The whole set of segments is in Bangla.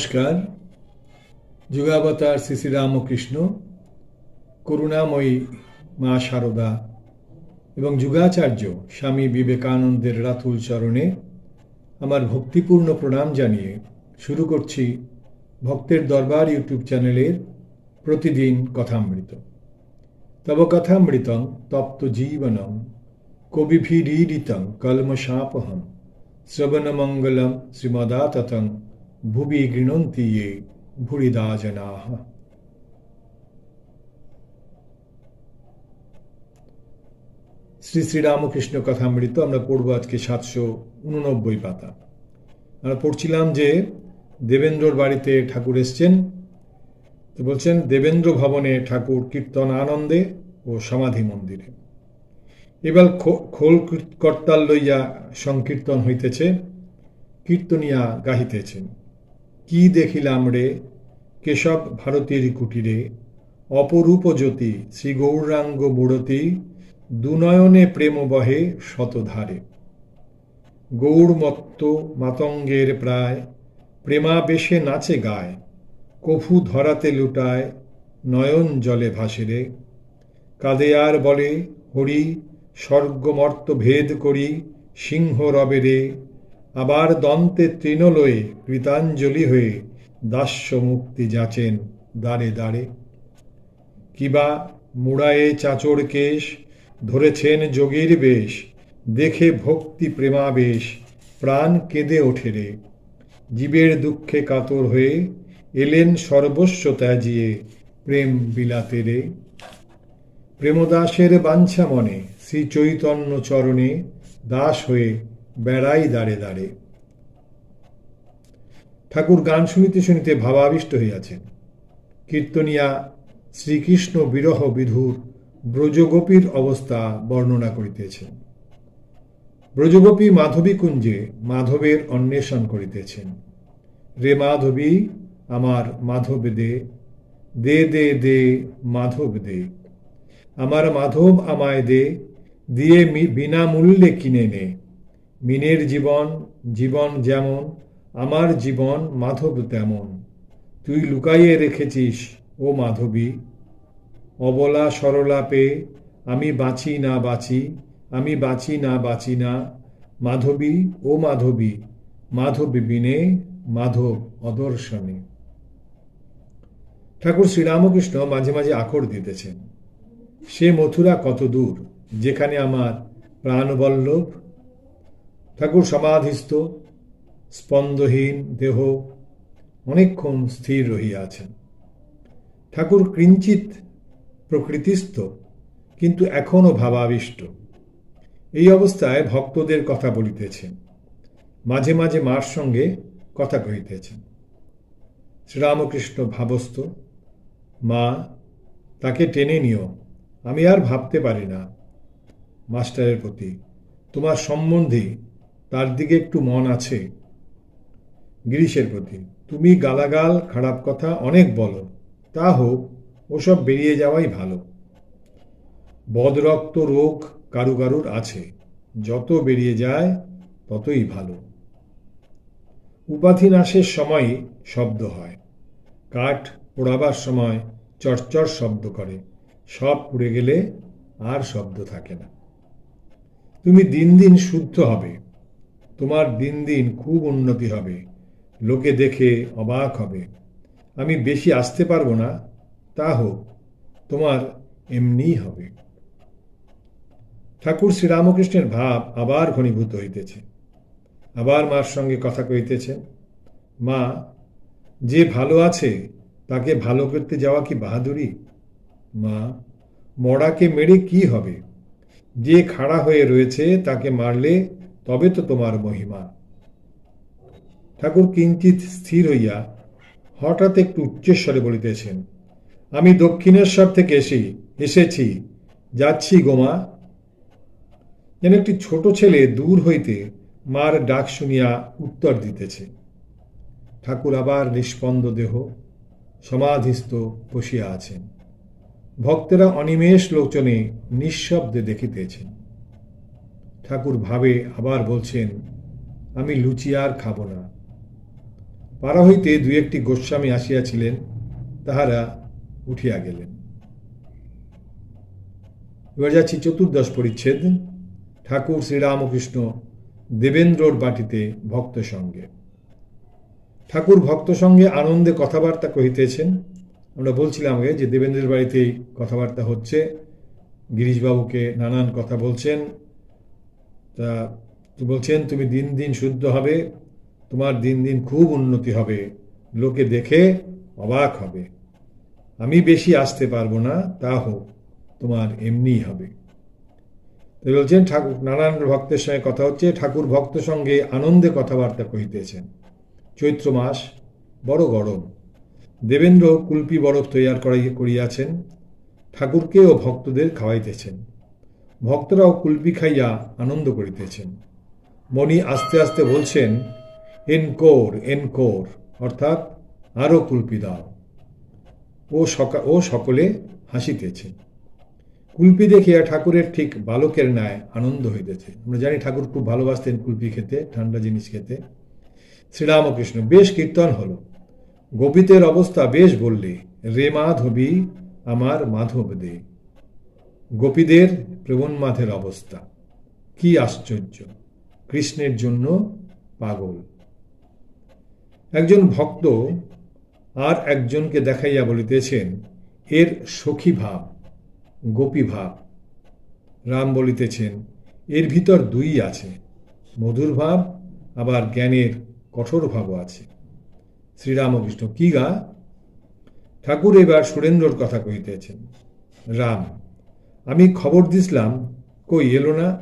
নমস্কার। যুগাবতার শ্রী শ্রী রামকৃষ্ণ, করুণাময়ী মা শারদা এবং যুগাচার্য স্বামী বিবেকানন্দের রাতুল চরণে আমার ভক্তিপূর্ণ প্রণাম জানিয়ে শুরু করছি ভক্তের দরবার ইউটিউব চ্যানেলের প্রতিদিন কথামৃত। তব কথামৃতং তপ্ত জীবনম কবিভিরীডিতং কলমশাপহম শ্রবণমঙ্গলম শ্রীমদাততং ভুবি গৃণন্তি ইয়ে ভুরিদা জনাহ। শ্রী শ্রী শ্রীরামকৃষ্ণ কথামৃত আমরা পড়ব আজকে সাতশো উননব্বই পাতা। আমরা পড়ছিলাম যে দেবেন্দ্রর বাড়িতে ঠাকুর এসছেন। তো বলছেন, দেবেন্দ্র ভবনে ঠাকুর কীর্তন আনন্দে ও সমাধি মন্দিরে। এবার খোল কর্তাল লইয়া সংকীর্তন হইতেছে, কীর্তনিয়া গাহিতেছেন। কি দেখিলাম রে, কেশব ভারতীর কুটিরে? অপরূপ জ্যোতি, শ্রী গৌরাঙ্গ বুড়তি দুনয়নে প্রেম বহে শতধারে। গৌরমত্ত মাতঙ্গের প্রায়, প্রেমাবেশে নাচে গায় কফু ধরাতে লুটায়, নয়ন জলে ভাসিরে কাদে আর বলে, হরি, স্বর্গমর্ত ভেদ করি, সিংহ রবেরে আবার দন্তে তৃণলয়ে কৃতাঞ্জলি হয়ে দাস্য মুক্তি যাচেন দাঁড়ে দাঁড়ে কিবা মুড়ায়ে চাচর কেশ, ধরেছেন যোগীর বেশ, দেখে ভক্তি প্রেমাবেশ, প্রাণ কেঁদে ওঠে রে। জীবের দুঃখে কাতর হয়ে এলেন সর্বস্ব ত্যাজিয়ে প্রেম বিলাতে রে। প্রেমদাসের বাঞ্ছা মনে শ্রী চৈতন্য চরণে দাস হয়ে বেড়াই দাঁড়ে দাঁড়ে। ঠাকুর গান শুনিতে শুনিতে ভাবাবিষ্ট হইয়াছেন। কীর্তনিয়া শ্রীকৃষ্ণ বিরহ বিধুর ব্রজগোপীর অবস্থা বর্ণনা করিতেছেন। ব্রজগোপী মাধবী কুঞ্জে মাধবের অন্বেষণ করিতেছেন। রে মাধবী, আমার মাধব দে দে দে দে মাধব দে। আমার মাধব আমায় দে, দিয়ে বিনামূল্যে কিনে নে। মিনের জীবন জীবন যেমন, আমার জীবন মাধব তেমন। তুই লুকাইয়ে রেখেছিস, ও মাধবী। অবলা সরলা পেয়ে আমি বাঁচি না বাঁচি, আমি বাঁচি না বাঁচি না। মাধবী, ও মাধবী মাধবী বিনে, মাধব অদর্শনে। ঠাকুর শ্রীরামকৃষ্ণ মাঝে মাঝে আকর দিতেছেন। সে মথুরা কত দূর, যেখানে আমার প্রাণবল্লভ ঠাকুর সমাধিস্থ, স্পন্দহীন দেহ অনেকক্ষণ স্থির রহিয়াছেন। ঠাকুর কিঞ্চিত প্রকৃতিস্থ, কিন্তু এখনও ভাবাবিষ্ট। এই অবস্থায় ভক্তদের কথা বলিতেছেন। মাঝে মাঝে মার সঙ্গে কথা কহিতেছেন। শ্রীরামকৃষ্ণ ভাবস্থ, মা, তাকে টেনে নিও, আমি আর ভাবতে পারি না। মাস্টারের প্রতি তোমার সম্বন্ধে তার দিকে একটু মন আছে। গিরিশের প্রতি। তুমি গালাগাল, খারাপ কথা অনেক বলো। তা হোক, ওসব বেরিয়ে যাওয়াই ভালো। বদরক্ত রোগ কারু কারুর আছে। যত বেরিয়ে যায়, ততই ভালো। উপাধি নাশের সময় শব্দ হয়। কাঠ পোড়াবার সময় চরচর শব্দ করে। সব পুড়ে গেলে আর শব্দ থাকে না। তুমি দিন দিন শুদ্ধ হবে। তোমার দিন দিন খুব উন্নতি হবে। লোকে দেখে অবাক হবে। আমি বেশি আসতে পারব না, তা হোক, তোমার এমনিই হবে। ঠাকুর শ্রীরামকৃষ্ণের ভাব আবার ঘনীভূত হইতেছে। আবার মার সঙ্গে কথা কইতেছেন মা, যে ভালো আছে, তাকে ভালো করতে যাওয়া কি বাহাদুরি? মা, মরাকে মেরে কি হবে? যে খাড়া হয়ে রয়েছে, তাকে মারলে তবে তো তোমার মহিমা। ঠাকুর কিঞ্চিত স্থির হইয়া হঠাৎ একটু উচ্চস্বরে বলিতেছেন, আমি দক্ষিণেশ্বর থেকে এসি, এসেছি, যাচ্ছি গোমা যেন একটি ছোট ছেলে দূর হইতে মার ডাক শুনিয়া উত্তর দিতেছে। ঠাকুর আবার নিষ্পন্দ দেহ সমাধিস্থ বসিয়া আছেন। ভক্তেরা অনিমেষ লোচনে নিঃশব্দে দেখিতেছেন। ঠাকুর ভাবে আবার বলছেন, আমি লুচি আর খাব না। পাড়া হইতে দুই একটি গোস্বামী আসিয়াছিলেন, তাহারা উঠিয়া গেলেন। এবার যাচ্ছি চতুর্দশ পরিচ্ছেদ, ঠাকুর শ্রীরামকৃষ্ণ দেবেন্দ্রর বাটিতে ভক্ত সঙ্গে। ঠাকুর ভক্ত সঙ্গে আনন্দে কথাবার্তা কহিতেছেন, আমরা বলছিলাম আগে যে দেবেন্দ্রের বাড়িতেই কথাবার্তা হচ্ছে, গিরিশবাবুকে নানান কথা বলছেন তা বলছেন, তুমি দিন দিন শুদ্ধ হবে, তোমার দিন দিন খুব উন্নতি হবে। লোকে দেখে অবাক হবে। আমি বেশি আসতে পারব না, তা হোক, তোমার এমনিই হবে। বলছেন, ঠাকুর নানান ভক্তের সঙ্গে কথা হচ্ছে। ঠাকুর ভক্ত সঙ্গে আনন্দে কথাবার্তা কহিতেছেন। চৈত্র মাস, বড় গরম। দেবেন্দ্র কুলপি বরফ তৈয়ার করিয়াছেন। ঠাকুরকে ও ভক্তদের খাওয়াইতেছেন। ভক্তরাও কুলপি খাইয়া আনন্দ করিতেছেন। মণি আস্তে আস্তে বলছেন, এনকোর এনকোর, অর্থাৎ আরও কুলপি দাও। ও সকা, ও সকলে হাসিতেছে। কুলপি দেখিয়া ঠাকুরের ঠিক বালকের ন্যায় আনন্দ হইতেছে। আমরা জানি ঠাকুর খুব ভালোবাসতেন কুলপি খেতে, ঠান্ডা জিনিস খেতে। শ্রীরামকৃষ্ণ, বেশ কীর্তন হলো। গোপিতের অবস্থা বেশ বললে, রে মাধবী, আমার মাধব দে। গোপীদের প্রেমন্মাথের অবস্থা। কি আশ্চর্য। কৃষ্ণের জন্য পাগল। একজন ভক্ত আর একজনকে দেখাইয়া বলিতেছেন, এর সখী ভাব, গোপী ভাব। রাম বলিতেছেন, এর ভিতর দুই আছে, মধুর ভাব, আবার জ্ঞানের কঠোর ভাবও আছে। শ্রীরামকৃষ্ণ, কি গা? ঠাকুর এবার সুরেন্দ্রর কথা কহিতেছেন, রাম আমি খবর দিসলাম কই এলো না?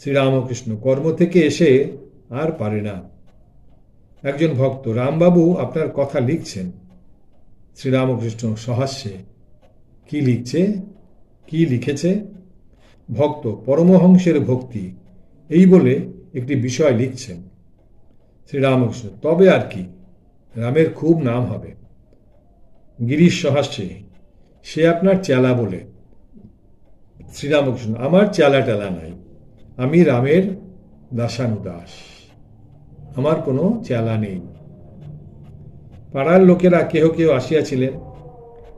শ্রীরামকৃষ্ণ, কর্ম থেকে এসে আর পারে না। একজন ভক্ত, রামবাবু আপনার কথা লিখছেন। শ্রীরামকৃষ্ণ সহাস্যে, কি লিখছে? কি লিখেছে? ভক্ত, পরমহংসের ভক্তি, এই বলে একটি বিষয় লিখছেন। শ্রীরামকৃষ্ণ, তবে আর কি? রামের খুব নাম হবে। গিরিশ সহাস্যে, সে আপনার চেলা বলে। শ্রীরামকৃষ্ণ, আমার চেলা টেলা নাই। আমি রামের দাসানুদাস। আমার কোনো চেলা নেই। পাড়ার লোকেরা কেহ কেউ আসিয়াছিলেন,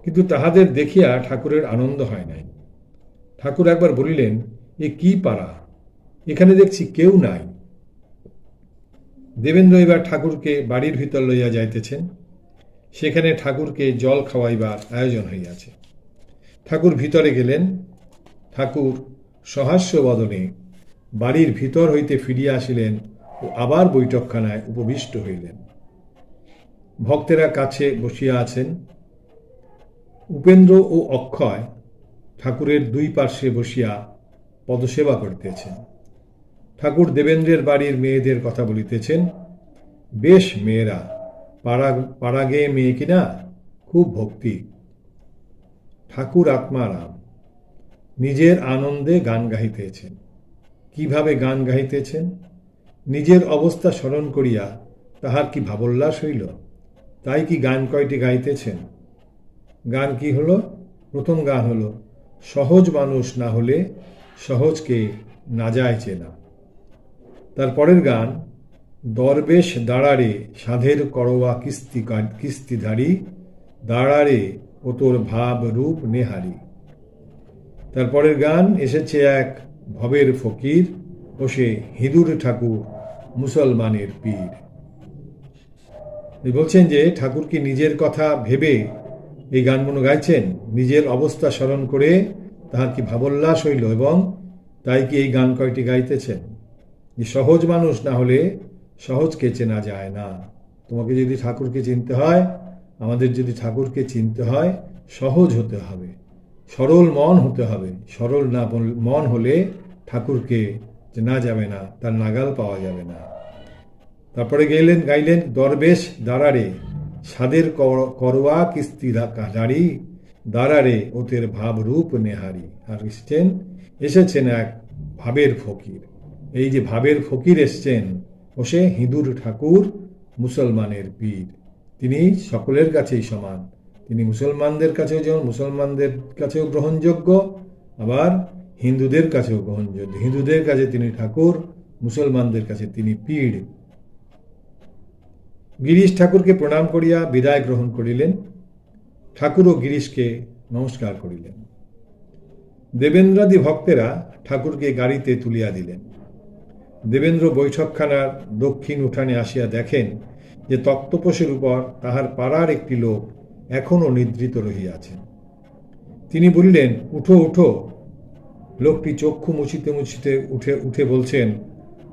কিন্তু তাহাদের দেখিয়া ঠাকুরের আনন্দ হয় নাই। ঠাকুর একবার বলিলেন, এ কি পাড়া? এখানে দেখছি কেউ নাই। দেবেন্দ্র এবার ঠাকুরকে বাড়ির ভিতর লইয়া যাইতেছেন। সেখানে ঠাকুরকে জল খাওয়াইবার আয়োজন হইয়াছে। ঠাকুর ভিতরে গেলেন ঠাকুর সহাস্য বদনে বাড়ির ভিতর হইতে ফিরিয়া আসিলেন ও আবার বৈঠকখানায় উপবিষ্ট হইলেন। ভক্তেরা কাছে বসিয়া আছেন। উপেন্দ্র ও অক্ষয় ঠাকুরের দুই পার্শ্বে বসিয়া পদসেবা করিতেছেন। ঠাকুর দেবেন্দ্রের বাড়ির মেয়েদের কথা বলিতেছেন, বেশ মেয়েরা, পাড়া পাড়া গেয়ে মেয়ে কিনা খুব ভক্তি। ঠাকুর আত্মারাম। নিজের আনন্দে গান গাহিতেছেন। কীভাবে গান গাহিতেছেন? নিজের অবস্থা স্মরণ করিয়া তাহার কি ভাবোল্লাস হইল? তাই কি গান কয়টি গাইতেছেন? গান কি হলো? প্রথম গান হলো, সহজ মানুষ না হলে সহজকে না যায় চেনা। তারপরের গান, দরবেশ দাঁড়ারে সাধের করোয়া কিস্তি কিস্তিধারী, দাঁড়ারে ও তোর ভাব রূপ নেহারি। তারপরের গান এসেছে এক ভবের ফকির ও সে হিঁদুর ঠাকুর মুসলমানের পীর। বলছেন যে ঠাকুর কি নিজের কথা ভেবে এই গানগুলো গাইছেন? নিজের অবস্থা স্মরণ করে তাহার কি ভাবোল্লাস হইল এবং তাই কি এই গান কয়টি গাইতেছেন? যে সহজ মানুষ না হলে সহজকে চেনা যায় না। তোমাকে যদি ঠাকুরকে চিনতে হয়, আমাদের যদি ঠাকুরকে চিনতে হয়, সহজ হতে হবে। সরল মন হতে হবে। সরল না মন হলে ঠাকুরকে না যাবে না, তার নাগাল পাওয়া যাবে না। তারপরে গেলেন, গাইলেন, দরবেশ দাঁড়ারে, সাদের করোয়া কিস্তি দাঁড়ি দাঁড়ারে ওতের ভাব রূপ নেহারি। আর এসছেন, এসেছেন এক ভাবের ফকির। এই যে ভাবের ফকির এসছেন, ও সে হিঁদুর ঠাকুর, মুসলমানের পীর। তিনি সকলের কাছেই সমান। তিনি মুসলমানদের কাছেও যেমন মুসলমানদের কাছেও গ্রহণযোগ্য, আবার হিন্দুদের কাছেও গ্রহণযোগ্য। হিন্দুদের কাছে তিনি ঠাকুর, মুসলমানদের কাছে তিনি পীড় গিরিশ ঠাকুরকে প্রণাম করিয়া বিদায় গ্রহণ করিলেন। ঠাকুর ও গিরিশকে নমস্কার করিলেন। দেবেন্দ্রাদি ভক্তেরা ঠাকুরকে গাড়িতে তুলিয়া দিলেন। দেবেন্দ্র বৈঠকখানার দক্ষিণ উঠানে আসিয়া দেখেন যে তক্তপোষের উপর তাহার পাড়ার একটি লোক এখনও নিদ্রিত রহিয়াছেন। তিনি বলিলেন, উঠো উঠো। লোকটি চক্ষু মুছিতে মুছিতে উঠে উঠে বলছেন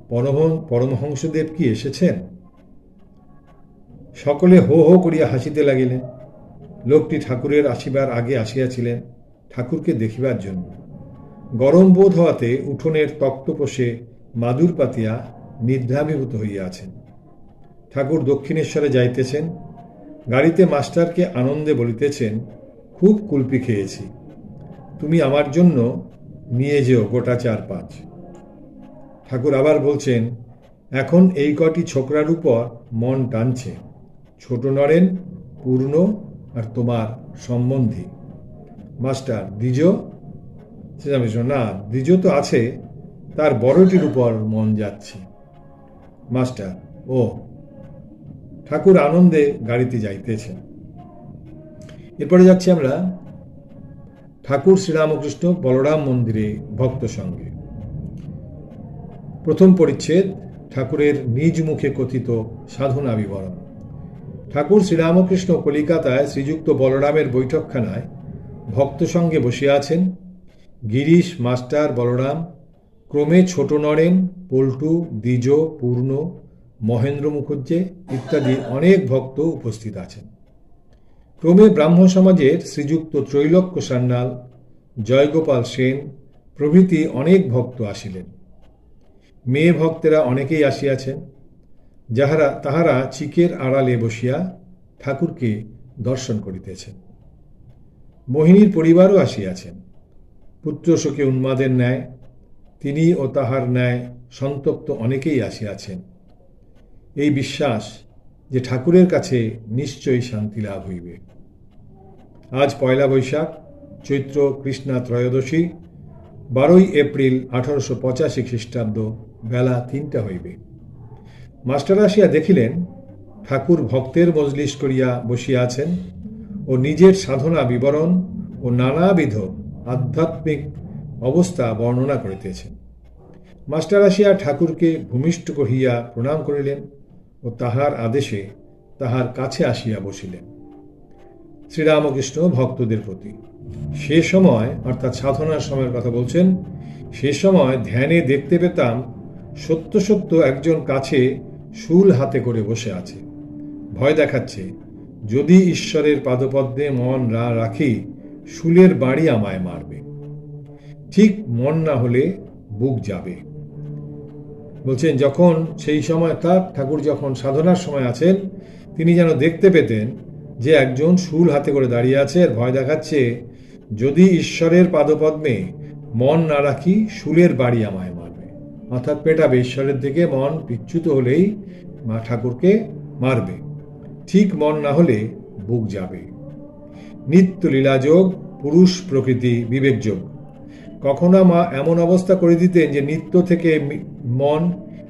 পরম পরমহংসদেব কি এসেছেন? সকলে হো হো করিয়া হাসিতে লাগিলেন। লোকটি ঠাকুরের আসিবার আগে আসিয়াছিলেন ঠাকুরকে দেখিবার জন্য। গরম বোধ হওয়াতে উঠোনের তক্তপোষে মাদুর পাতিয়া নিদ্রাভিভূত হইয়াছেন। ঠাকুর দক্ষিণেশ্বরে যাইতেছেন। গাড়িতে মাস্টারকে আনন্দে বলিতেছেন, খুব কুলপি খেয়েছি। তুমি আমার জন্য নিয়ে যেও গোটা চার পাঁচ ঠাকুর আবার বলছেন, এখন এই কটি ছোকরার উপর মন টানছে। ছোট নরেন, পূর্ণ আর তোমার সম্বন্ধী। মাস্টার, দ্বিজ? শ্রীরামকৃষ্ণ না, দ্বিজ তো আছে, তার বড়টির উপর মন যাচ্ছে। মাস্টার, ও ঠাকুর আনন্দে গাড়িতে যাইতেছেন। এরপরে যাচ্ছি আমরা ঠাকুর শ্রীরামকৃষ্ণ বলরাম মন্দিরে ভক্ত সঙ্গে। প্রথম পরিচ্ছেদ, ঠাকুরের নিজ মুখে কথিত সাধনা বিবরণ। ঠাকুর শ্রীরামকৃষ্ণ কলিকাতায় শ্রীযুক্ত বলরামের বৈঠকখানায় ভক্ত সঙ্গে বসিয়া আছেন গিরিশ মাস্টার বলরাম। ক্রমে ছোট নরেন, পল্টু, দ্বিজ, পূর্ণ মহেন্দ্র মুখুজ্জে ইত্যাদি অনেক ভক্ত উপস্থিত আছেন। ক্রমে ব্রাহ্ম সমাজের শ্রীযুক্ত ত্রৈলোক্য সান্যাল, জয়গোপাল সেন প্রভৃতি অনেক ভক্ত আসিলেন। মেয়ে ভক্তেরা অনেকেই আসিয়াছেন, যাহারা তাহারা চিকের আড়ালে বসিয়া ঠাকুরকে দর্শন করিতেছেন। মোহিনীর পরিবারও আসিয়াছেন। পুত্র শোকে উন্মাদের ন্যায়, তিনি ও তাহার ন্যায় সন্তপ্ত অনেকেই আসিয়াছেন। এই বিশ্বাস যে ঠাকুরের কাছে নিশ্চয়ই শান্তি লাভ হইবে। আজ পয়লা বৈশাখ, চৈত্র কৃষ্ণা ত্রয়োদশী, বারোই এপ্রিল আঠারোশো পঁচাশি খ্রিস্টাব্দ বেলা তিনটা হইবে। মাস্টার আসিয়া দেখিলেন, ঠাকুর ভক্তের মজলিস করিয়া বসিয়া আছেন ও নিজের সাধনা বিবরণ ও নানাবিধ আধ্যাত্মিক অবস্থা বর্ণনা করিতেছেন। মাস্টার আসিয়া ঠাকুরকে ভূমিষ্ঠ কহিয়া প্রণাম করিলেন। ও তাহার আদেশে তাহার কাছে আসিয়া বসিলেন। শ্রীরামকৃষ্ণ ভক্তদের প্রতি, সে সময়, অর্থাৎ সাধনার সময়ের কথা বলছেন, সে সময় ধ্যানে দেখতে পেতাম সত্য সত্য একজন কাছে শুল হাতে করে বসে আছে। ভয় দেখাচ্ছে, যদি ঈশ্বরের পাদপদ্মে মন রা রাখি, শুলের বাড়ি আমায় মারবে। ঠিক মন না হলে বুক যাবে। বলছেন, যখন সেই সময় তার ঠাকুর যখন সাধনার সময় আছেন, তিনি যেন দেখতে পেতেন যে একজন শুল হাতে করে দাঁড়িয়ে আছে আর ভয় দেখাচ্ছে, যদি ঈশ্বরের পাদপদ্মে মন না রাখি, শুলের বাড়ি আমায় মারবে। অর্থাৎ পেটাবে ঈশ্বরের দিকে মন বিচ্যুত হলেই মা ঠাকুরকে মারবে। ঠিক মন না হলে বুক যাবে। নিত্য লীলাযোগ, পুরুষ প্রকৃতি বিবেকযোগ। কখনো মা এমন অবস্থা করে দিতেন যে নিত্য থেকে মন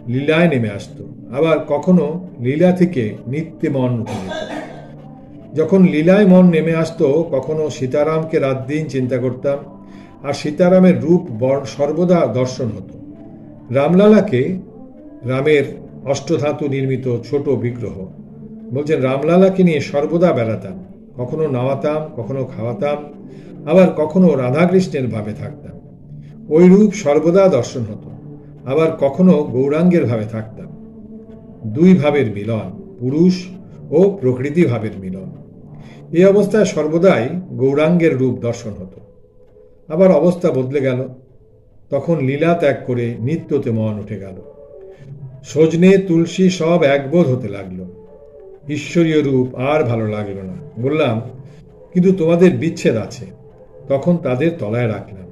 লীলায় নেমে আসতো। আবার কখনো লীলা থেকে নিত্যে মন উঠে যখন লীলায় মন নেমে আসতো, কখনো সীতারামকে রাত দিন চিন্তা করতাম, আর সীতারামের রূপ সর্বদা দর্শন হতো। রামলালাকে রামের অষ্টধাতু নির্মিত ছোট বিগ্রহ, বলছেন রামলালাকে নিয়ে সর্বদা বেড়াতাম, কখনো নাওয়াতাম কখনো খাওয়াতাম, আবার কখনো রাধাকৃষ্ণের ভাবে থাকতাম। ওই রূপ সর্বদা দর্শন হতো। আবার কখনো গৌরাঙ্গের ভাবে থাকতাম। দুই ভাবের মিলন, পুরুষ ও প্রকৃতি ভাবের মিলন। এই অবস্থায় সর্বদাই গৌরাঙ্গের রূপ দর্শন হতো। আবার অবস্থা বদলে গেল। তখন লীলা ত্যাগ করে নিত্যতে মন উঠে গেল। সজনে তুলসী সব একবোধ হতে লাগল। ঈশ্বরীয় রূপ আর ভালো লাগল না। বললাম, কিন্তু তোমাদের বিচ্ছেদ আছে। তখন তাদের তলায় রাখলাম।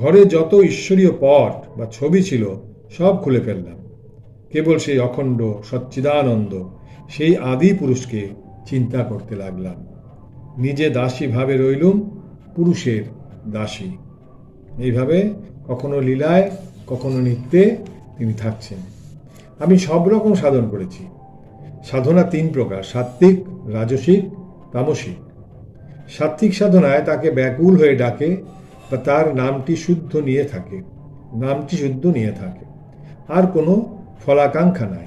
ঘরে যত ঈশ্বরীয় পট বা ছবি ছিল, সব খুলে ফেললাম। কেবল সেই অখণ্ড সচ্চিদানন্দ, সেই আদি পুরুষকে চিন্তা করতে লাগলাম। নিজে দাসী ভাবে রইলুম, পুরুষের দাসী। এইভাবে কখনো লীলায়, কখনো নৃত্যে তিনি থাকছেন। আমি সব রকম সাধন করেছি। সাধনা তিন প্রকার, সাত্ত্বিক, রাজসিক, তামসিক। সাত্ত্বিক সাধনায় তাকে ব্যাকুল হয়ে ডাকে বা তার নামটি শুদ্ধ নিয়ে থাকে, নামটি শুদ্ধ নিয়ে থাকে। আর কোনো ফলাকাঙ্ক্ষা নাই।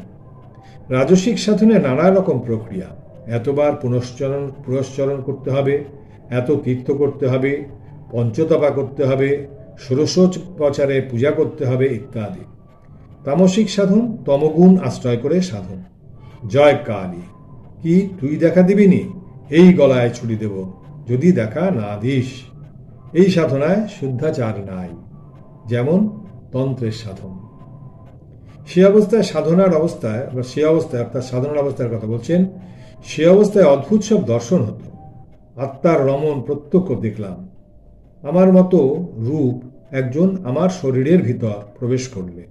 রাজসিক সাধনে নানা রকম প্রক্রিয়া। এতবার পুনশ্চরণ পুরস্চরণ করতে হবে, এত তীর্থ করতে হবে, পঞ্চতপা করতে হবে ষোড়শোপচারে পূজা করতে হবে ইত্যাদি। তামসিক সাধন, তমগুণ আশ্রয় করে সাধন। জয় কালী, কি তুই দেখা দিবিনি? এই গলায় ছুরি দেব, যদি দেখা না দিস। এই সাধনায় শুদ্ধাচার নাই, যেমন তন্ত্রের সাধন। সে অবস্থায় সাধনার অবস্থায়, বা সে অবস্থায় অর্থাৎ সাধনার অবস্থার কথা বলছেন, সে অবস্থায় অদ্ভুত সব দর্শন হতো। আত্মার রমণ প্রত্যক্ষ দেখলাম। আমার মতো রূপ একজন আমার শরীরের ভিতর প্রবেশ করলে,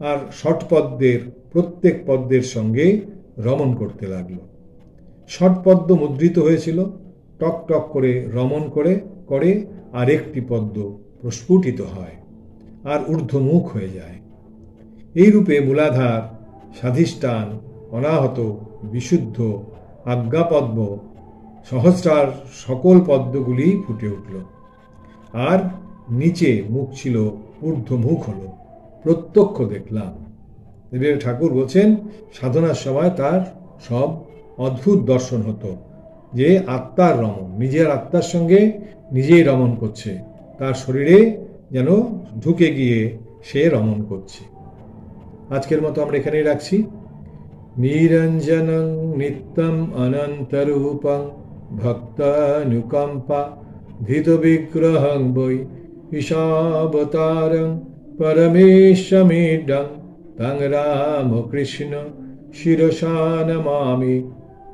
আর ষটপদ্মের প্রত্যেক পদ্মের সঙ্গে রমণ করতে লাগল। ষটপদ্ম মুদ্রিত হয়েছিল, টক টক করে রমণ করে করে, আর একটি পদ্ম প্রস্ফুটিত হয়, আর ঊর্ধ্বমুখ হয়ে যায়। এই রূপে মূলাধার, স্বাধিষ্ঠান, অনাহত, বিশুদ্ধ, আজ্ঞাপদ্ম, সহস্রার সকল পদ্মগুলি ফুটে উঠল, আর নিচে মুখ ছিল ঊর্ধ্বমুখ হল। প্রত্যক্ষ দেখলাম। দেবের ঠাকুর বলছেন, সাধনার সময় তার সব অদ্ভুত দর্শন হতো। যে আত্মার রমণ, নিজের আত্মার সঙ্গে নিজেই রমন করছে। তার শরীরে যেন ঢুকে গিয়ে সে রমন করছে। আজকের মতো আমরা এখানেই রাখছি। নিরঞ্জনং নিত্যম অনন্তরূপং ভক্তানুকম্পা ধৃতবিগ্রহং বৈ ঈশাবতারং পরমেশমিডং তং রামকৃষ্ণ শিরসা নমামি